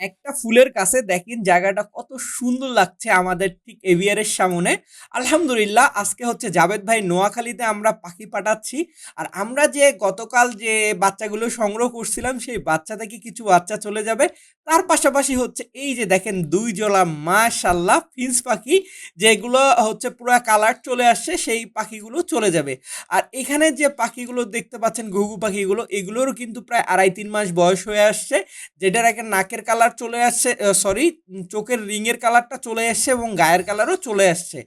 একটা ফুলের কাছে দেখেন জায়গাটা কত সুন্দর লাগছে আমাদের ঠিক এভিয়ারের সামনে। আলহামদুলিল্লাহ, আজকে হচ্ছে জাভেদ ভাই নোয়াখালীতে আমরা পাখি পাঠাচ্ছি। আর আমরা যে গতকাল যে বাচ্চাগুলো সংগ্রহ করছিলাম, সেই বাচ্চা থেকে কিছু বাচ্চা চলে যাবে। তার পাশাপাশি হচ্ছে এই যে দেখেন দুই জোড়া মাশাল্লাহ ফিন্স পাখি, যেগুলো হচ্ছে পুরো কালার চলে আসছে, সেই পাখিগুলো চলে যাবে। আর এখানে যে পাখিগুলো দেখতে পাচ্ছেন, ঘুঘু পাখিগুলো, এগুলোরও কিন্তু প্রায় আড়াই তিন মাস বয়স হয়ে আসছে, যেটার একে নাকের কালার চলে আসছে সরি চোখের রিংয়ের কালারটা চলে আসছে এবং গায়ের কালারও চলে আসছে।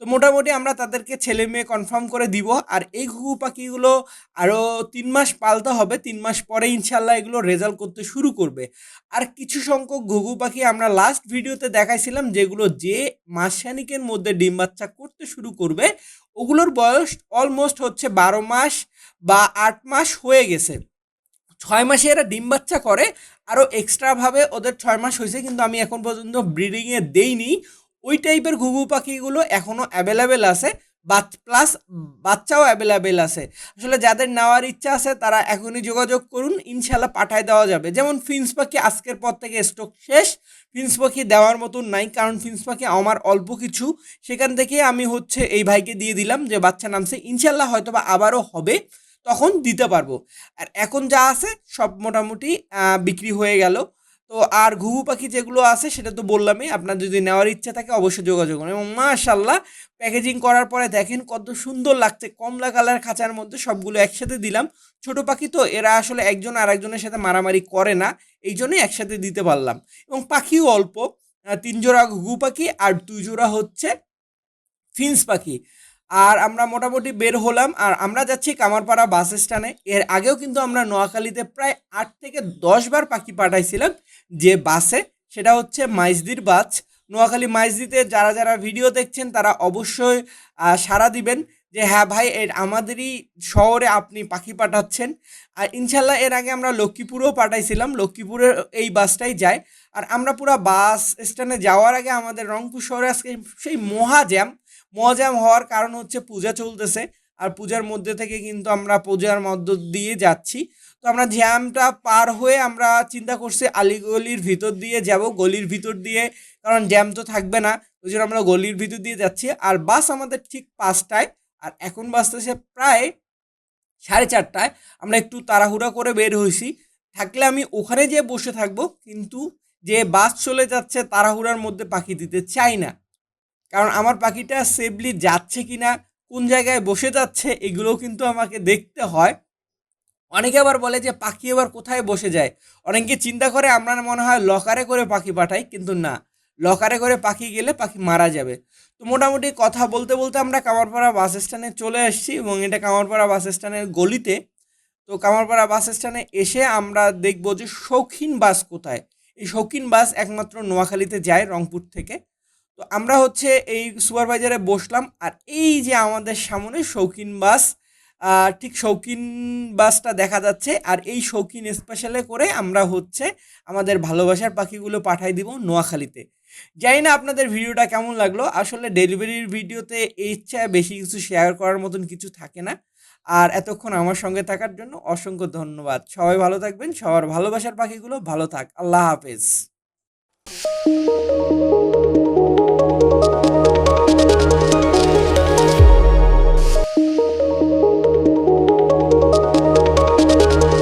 তো মোটামুটি আমরা তাদেরকে ছেলে মেয়ে কনফার্ম করে দিব। আর এই ঘুঘু পাখিগুলো আরও তিন মাস পালতে হবে। তিন মাস পরে ইনশাল্লাহ এগুলো রেজাল্ট করতে শুরু করবে। আর কিছু সংখ্যক ঘুঘু পাখি আমরা লাস্ট ভিডিওতে দেখাইছিলাম, যেগুলো যে মাসখানিকের মধ্যে ডিম বাচ্চা করতে শুরু করবে, ওগুলোর বয়স অলমোস্ট হচ্ছে বারো মাস বা আট মাস হয়ে গেছে। ছয় মাসে এরা ডিম বাচ্চা করে আরও এক্সট্রাভাবে ওদের ছয় মাস হয়েছে, কিন্তু আমি এখন পর্যন্ত ব্রিডিংয়ে দেইনি। ওই টাইপের ঘুঘু পাখিগুলো এখনও অ্যাভেলেবেল আছে প্লাস বাচ্চাও অ্যাভেলেবেল আছে। আসলে যাদের নেওয়ার ইচ্ছা আছে, তারা এখনই যোগাযোগ করুন ইনশাল্লাহ পাঠায় দেওয়া যাবে। যেমন ফিন্স পাখি আজকের পর থেকে স্টক শেষ। ফিন্স পাখি দেওয়ার মতন নাই, কারণ ফিন্স পাখি আমার অল্প কিছু। সেখান থেকে আমি হচ্ছে এই ভাইকে দিয়ে দিলাম যে বাচ্চা নামছে ইনশাল্লাহ হয়তো বা আবারও হবে। তখন দিতে পারব। আর এখন যা আছে সব মোটামুটি বিক্রি হয়ে গেল। তো আর ঘুঘু পাখি যেগুলো আছে সেটা তো বললামই, আপনার যদি নেওয়ার ইচ্ছা থাকে অবশ্যই যোগাযোগ করুন। এবং মাশাল্লাহ প্যাকেজিং করার পরে দেখেন কত সুন্দর লাগছে, কমলা কালার খাঁচার মধ্যে সবগুলো একসাথে দিলাম। ছোট পাখি তো, এরা আসলে একজন আর একজনের সাথে মারামারি করে না, এই জন্যই একসাথে দিতে পারলাম। এবং পাখিও অল্প তিন জোড়া ঘুঘু পাখি আর দুই জোড়া হচ্ছে ফিন্স পাখি। আর আমরা মোটামুটি বের হলাম, আর আমরা যাচ্ছি কামারপাড়া বাস স্ট্যান্ডে। এর আগেও কিন্তু আমরা নোয়াখালীতে প্রায় আট থেকে দশ বার পাখি পাঠাইছিলাম যে বাসে, সেটা হচ্ছে মাইজদির বাস। নোয়াখালী মাইজদিতে যারা যারা ভিডিও দেখছেন, তারা অবশ্যই সাড়া দিবেন যে হ্যাঁ ভাই, এর আমাদেরই শহরে আপনি পাখি পাঠাচ্ছেন। আর ইনশাল্লাহ এর আগে আমরা লক্ষ্মীপুরেও পাঠাইছিলাম, লক্ষ্মীপুরের এই বাসটাই যায়। আর আমরা পুরো বাস স্ট্যান্ডে যাওয়ার আগে আমাদের রংপুর শহরে আজকে সেই মহা জ্যাম। মজাম হওয়ার কারণ হচ্ছে পূজা চলতেছে, আর পূজার মধ্যে থেকে কিন্তু আমরা পূজার মধ্য দিয়ে যাচ্ছি। তো আমরা জ্যামটা পার হয়ে আমরা চিন্তা করছি আলিগলির ভিতর দিয়ে যাব, গলির ভিতর দিয়ে, কারণ জ্যাম তো থাকবে না, ওই জন্য আমরা গলির ভিতর দিয়ে যাচ্ছি। আর বাস আমাদের ঠিক পাঁচটায়, আর এখন বাসতেছে প্রায় সাড়ে চারটায়। আমরা একটু তাড়াহুড়া করে বের হয়েছি। থাকলে আমি ওখানে যেয়ে বসে থাকব, কিন্তু যে বাস চলে যাচ্ছে তাড়াহুড়ার মধ্যে পাখি দিতে চাই না। কারণ আমার পাখিটা সেফলি যাচ্ছে কি না কোন জায়গায় বসে যাচ্ছে, এগুলোও কিন্তু আমাকে দেখতে হয়। অনেকে আবার বলে যে, পাখি এবার কোথায় বসে যায়? অনেকে চিন্তা করে, আমরা মনে হয় লকারে করে পাখি পাঠাই, কিন্তু না। লকারে করে পাখি গেলে পাখি মারা যাবে। তো মোটামুটি কথা বলতে বলতে আমরা কামারপাড়া বাস স্ট্যান্ডে চলে এসেছি এবং এটা কামারপাড়া বাস স্ট্যান্ডের গলিতে। তো কামারপাড়া বাস স্ট্যান্ডে এসে আমরা দেখব যে শৌখিন বাস কোথায়? এই শৌখিন বাস একমাত্র নোয়াখালীতে যায় রংপুর থেকে। তো আমরা হচ্ছে এই সুপারভাইজারে বসলাম আর এই যে আমাদের সামনে শৌখিন বাস ঠিক শৌখিন বাসটা দেখা যাচ্ছে আর এই শৌখিন স্পেশালে করে আমরা হচ্ছে আমাদের ভালোবাসার পাখিগুলো পাঠাই দিব নোয়াখালীতে। জানি না আপনাদের ভিডিওটা কেমন লাগল, আসলে ডেলিভারির ভিডিওতে এই ইচ্ছায় বেশি কিছু শেয়ার করার মতন কিছু থাকে না। আর এতক্ষণ আমার সঙ্গে থাকার জন্য অসংখ্য ধন্যবাদ। সবাই ভালো থাকবেন, সবার ভালোবাসার পাখিগুলো ভালো থাক। আল্লাহ হাফেজ।